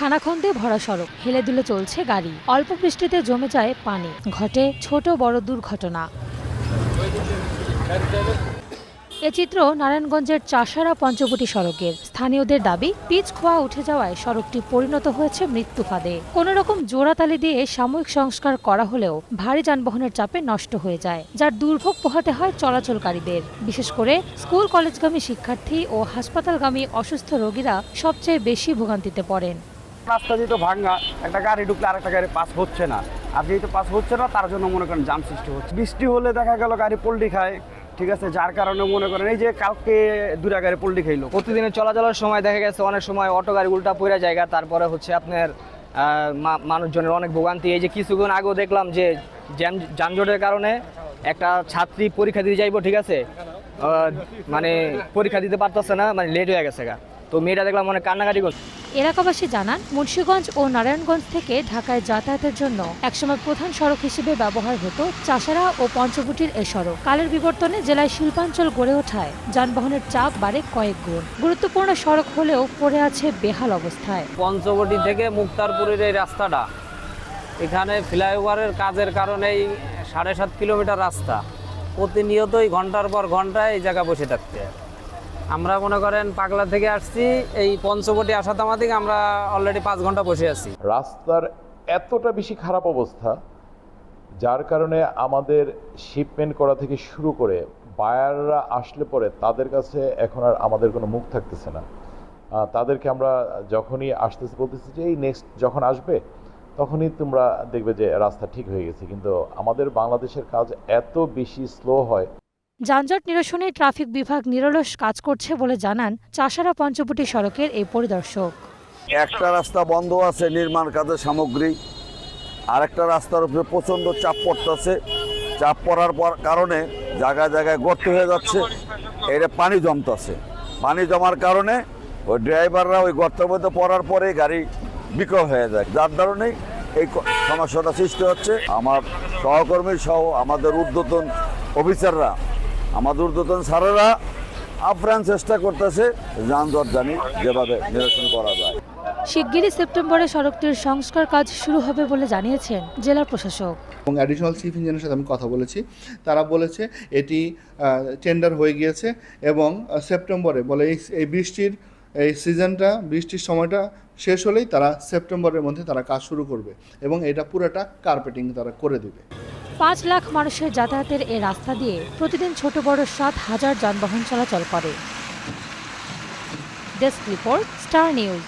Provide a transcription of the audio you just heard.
খানাখন্দে ভরা সড়ক, হেলে দুলে চলছে গাড়ি। অল্প বৃষ্টিতে জমে যায় পানি। ঘটে ছোট বড় দুর্ঘটনা। এ চিত্র নারায়ণগঞ্জের চাষারা পঞ্চবটি সড়কের। স্থানীয়দের দাবি, পিচ খোয়া উঠে যাওয়ায় সড়কটি পরিণত হয়েছে মৃত্যু ফাঁদে। কোনো রকম জোড়াতালি দিয়ে সাময়িক সংস্কার করা হলেও ভারী যানবাহনের চাপে নষ্ট হয়ে যায়, যার দুর্ভোগ পোহাতে হয় চলাচলকারীদের। বিশেষ করে স্কুল কলেজগামী শিক্ষার্থী ও হাসপাতালগামী অসুস্থ রোগীরা সবচেয়ে বেশি ভোগান্তিতে পড়েন। রাস্তা যেহেতু ভাঙ্গা, একটা গাড়ি ঢুকলে আরেকটা গাড়ি পাস হচ্ছে না। আর যেহেতু পাস হচ্ছে না, তার জন্য মনে করেন জাম সৃষ্টি হচ্ছে। বৃষ্টি হলে দেখা গেল গাড়ি পল্টি খায়, ঠিক আছে? যার কারণে মনে করেন এই যে কালকে দুটা গাড়ি পল্টি খাইলো। প্রতিদিনের চলাচলের সময় দেখা গেছে, অনেক সময় অটো গাড়ি উল্টা পড়ে জায়গা, তারপরে হচ্ছে আপনার মানুষজনের অনেক ভোগান্তি। এই যে কিছুক্ষণ আগেও দেখলাম যে জ্যাম, যানজটের কারণে একটা ছাত্রী পরীক্ষা দিতে যাইবো, ঠিক আছে? মানে পরীক্ষা দিতে পারতেছে না মানে লেট হয়ে গেছে গা। তো মেয়েটা দেখলাম অনেক কান্নাকাটি করছে। এলাকাবাসী জানান মুন্সীগঞ্জ ও নারায়ণগঞ্জ থেকে ঢাকায় যাতায়াতের জন্য একসময় প্রধান সড়ক হিসেবে ব্যবহার হতো চাষারা ও পঞ্চবটির এ সড়ক। কালের বিবর্তনে জেলায় শিল্পাঞ্চল গড়ে ওঠায় যানবাহনের চাপ বাড়ে কয়েক গুণ। গুরুত্বপূর্ণ সড়ক হলেও পড়ে আছে বেহাল অবস্থায়। পঞ্চবটি থেকে মুক্তারপুরের এই রাস্তাটা এখানে ফ্লাইওভারের কাজের কারণেই সাড়ে সাত কিলোমিটার রাস্তা। প্রতিনিয়তই ঘণ্টার পর ঘণ্টা এই জায়গা বসে থাকতে। আমরা মনে করেন পাগলা থেকে আসছি, এই পঞ্চবটি আসা তামা থেকে আমরা অলরেডি পাঁচ ঘণ্টা বসে আছি। রাস্তার এতটা বেশি খারাপ অবস্থা, যার কারণে আমাদের শিপমেন্ট করা থেকে শুরু করে বায়াররা আসলে পরে তাদের কাছে এখন আর আমাদের কোনো মুখ থাকতেছে না। তাদেরকে আমরা যখনই আসতেছে বলতেছি যে, এই নেক্সট যখন আসবে, তখনই তোমরা দেখবে যে রাস্তা ঠিক হয়ে গেছে। কিন্তু আমাদের বাংলাদেশের কাজ এত বেশি স্লো হয় যানজট নিরসনে ট্রাফিক বিভাগ নিরলস কাজ করছে বলে জানান চাষারা পঞ্চবটি সড়কের এই পরিদর্শক। একটা রাস্তা বন্ধ আছে নির্মাণ কাজের সামগ্রী, আরেকটা রাস্তার উপরে প্রচণ্ড চাপ পড়তেছে। চাপ পড়ার পর কারণে জায়গায় জায়গায় গর্ত হয়ে যাচ্ছে এটা পানি জমতেছে। পানি জমার কারণে ওই ড্রাইভাররা ওই গর্তের মধ্যে পড়ার পরে গাড়ি বিকল হয়ে যায়। যার কারণেই এই সমস্যাটা সৃষ্টি হচ্ছে। আমার সহকর্মী সহ আমাদের ঊর্ধ্বতন অফিসাররা আমাদের ঊর্ধ্বতন স্যারেরা আপ্রাণ চেষ্টা করতেছে যানজট জানি যেভাবে নিরসন করা যায়। শিগগিরই সেপ্টেম্বরে সড়কটির সংস্কার কাজ শুরু হবে বলে জানিয়েছেন জেলা প্রশাসক। এবং অ্যাডিশনাল চিফ ইঞ্জিনিয়ারের সাথে আমি কথা বলেছি। তারা বলেছে এটি টেন্ডার হয়ে গিয়েছে এবং সেপ্টেম্বরে বলে এই এই বৃষ্টির এই সিজনটা বৃষ্টির সময়টা শেষ হলেই তারা সেপ্টেম্বরের মধ্যে তারা কাজ শুরু করবে এবং এটা পুরোটা কার্পেটিং তারা করে দেবে। পাঁচ লাখ মানুষের যাতায়াতের এ রাস্তা দিয়ে প্রতিদিন ছোট বড় সাত হাজার যানবাহন চলাচল করে। Desk report, star news.